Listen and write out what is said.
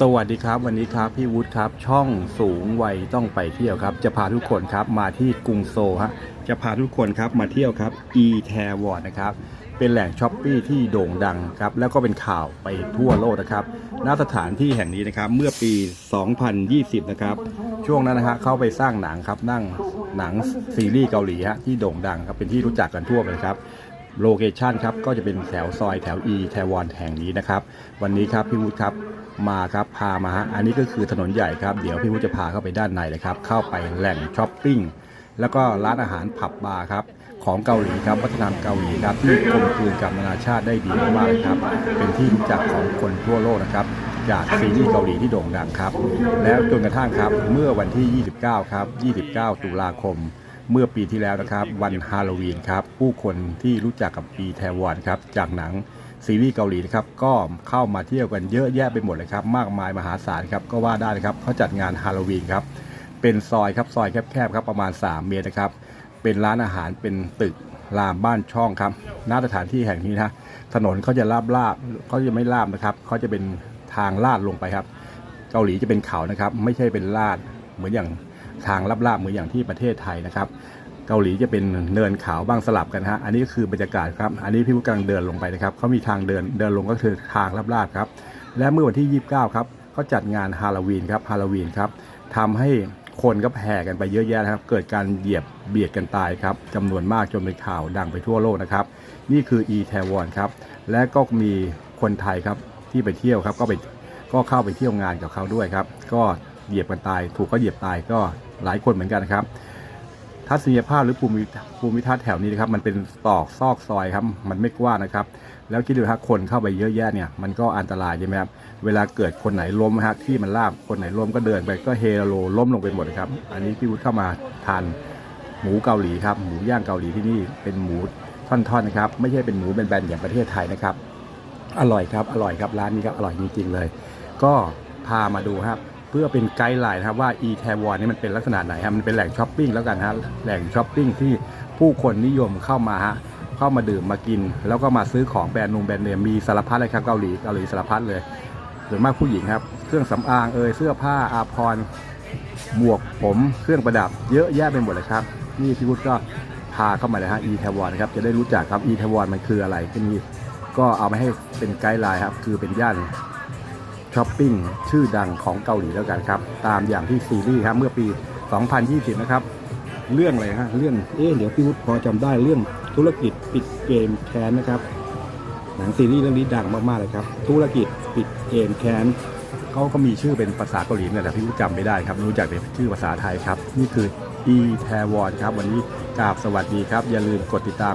สวัสดีครับ วันนี้ครับพี่วุฒิครับ ช่องสูงวัยต้องไปเที่ยวครับ จะพาทุกคนครับมาที่กรุงโซลฮะจะพาทุกคนครับมาเที่ยวครับ e t a w a r d นะครับเป็นแหล่งช้อปปี้ที่โด่งดังครับแล้วก็เป็นข่าวไปทั่วโลกนะครับณสถานที่แห่งนี้นะครับเมื่อปี 2020 นะครับช่วงนั้นนะฮะเข้าไปสร้างหนังครับนั่งหนังซีรีส์เกาหลีฮะที่โด่งดังครับเป็นที่รู้จักกันทั่วไปครับ โลเคชันครับก็จะเป็นแถวซอยแถว E แทวอนแห่งนี้นะครับ วันนี้ครับพี่วุฒิครับมาครับพามาฮะอันนี้ก็คือถนนใหญ่ครับเดี๋ยวพี่วุฒิจะพาเข้าไปด้านในเลยครับเข้าไปแหล่งช้อปปิ้งแล้วก็ร้านอาหารผับบาร์ครับของเกาหลีครับวัฒนธรรมเกาหลีครับที่กลมกลืนกับนานาชาติได้ดีมากๆเลยครับ เป็นที่รู้จักของคนทั่วโลกนะครับ จากซีรีส์เกาหลีที่โด่งดังครับ แล้วจนกระทั่งครับเมื่อวันที่ 29 ครับ 29 ตุลาคม เมื่อปีที่แล้วนะครับ วันฮาโลวีนครับ ผู้คนที่รู้จักกับปีแทวอนครับ จากหนังซีรีส์เกาหลีนะครับ ก็เข้ามาเที่ยวกันเยอะแยะไปหมดเลยครับ มากมายมหาศาลครับ ก็ว่าได้นะครับเขาจัดงานฮาโลวีนครับ เป็นซอยครับซอยแคบๆครับประมาณ 3 เมตรนะครับ เป็นร้านอาหารเป็นตึกรามบ้านช่องครับณสถานที่แห่งนี้นะถนนเขาจะลาบลาบเขาจะไม่ลาบนะครับเขาจะเป็นทางลาดลงไปครับ เกาหลีจะเป็นเขานะครับ ไม่ใช่เป็นลาดเหมือนอย่าง ทางลาบๆเหมือนอย่างที่ประเทศไทยนะครับ เกาหลีจะเป็นเนินขาวบ้างสลับกันฮะอันนี้ก็คือบรรยากาศครับ อันนี้พี่ผู้กำลังเดินลงไปนะครับเขามีทางเดินเดินลงก็คือทางลาบๆครับและเมื่อวันที่ 29 ครับเขาจัดงานฮาโลวีนครับฮาโลวีนครับทำให้คนก็แห่กันไปเยอะแยะนะครับ เกิดการเหยียบเบียดกันตายครับจำนวนมากจนเป็นข่าวดังไปทั่วโลกนะครับ นี่คือ e t a w o n ครับ และก็มีคนไทยครับที่ไปเที่ยวครับ ก็ไปก็เข้าไปเที่ยวงานกับเขาด้วยครับ ก็ เหยียบกันตาย ถูกเขาเหยียบตายก็หลายคนเหมือนกันนะครับทัศนียภาพหรือภูมิภูมิทัศน์แถวนี้นะครับมันเป็นตอกซอกซอยครับมันไม่กว้างนะครับ แล้วคิดดูถ้าคนเข้าไปเยอะแยะเนี่ยมันก็อันตรายใช่ไหมครับเวลาเกิดคนไหนล้มฮะที่มันลาบคนไหนล้มก็เดินไปก็เฮโลล้มลงไปหมดเลยครับ อันนี้พี่วุฒิเข้ามาทานหมูเกาหลีครับหมูย่างเกาหลีที่นี่เป็นหมูท่อนๆนะครับไม่ใช่เป็นหมูแบนๆอย่างประเทศไทยนะครับ อร่อยครับอร่อยครับร้านนี้ครับอร่อยจริงๆเลย ก็พามาดูครับ พื่อเป็นไกด์ไลน์นะครับว่า e t a w o n นี่มันเป็นลักษณะไหนครับมันเป็นแหล่งช้อปปิ้งแล้วกันฮะแหล่งช้อปปิ้งที่ผู้คนนิยมเข้ามาฮะเข้ามาดื่มมากิน แล้วก็มาซื้อของแบรนด์นงแบรนด์เนมมีสารพัดเลยครับเกาหลีเกาหลีสารพัดเลยส่วนมากผู้หญิงครับ เครื่องสำอางเอยเสื้อผ้าอาภรณ์หมวกผมเครื่องประดับเยอะแยะไปหมดเลยครับนี่พี่วุฒิก็พาเข้ามาเลยฮะ e t a w o n นะครับจะได้รู้จักครับ e t a w o n มันคืออะไรที่นี่ก็เอามาให้เป็นไกด์ไลน์ครับ คือเป็นย่าน ช้อปปิ้งชื่อดังของเกาหลีแล้วกันครับ ตามอย่างที่ซีรีส์ครับเมื่อปี 2020 นะครับ เรื่องอะไรฮะเรื่องเอ๊ะเดี๋ยวพี่วุฒิพอจำได้เรื่องธุรกิจปิดเกมแค้นนะครับ หนังซีรีส์เรื่องนี้ดังมากๆเลยครับ ธุรกิจปิดเกมแค้นเขาก็มีชื่อเป็นภาษาเกาหลีเนั่นแหละพี่วุฒิจำไม่ได้ครับรู้จักเป็นชื่อภาษาไทยครับ นี่คือ e t a w o n ครับ วันนี้กราบสวัสดีครับ อย่าลืมกดติดตาม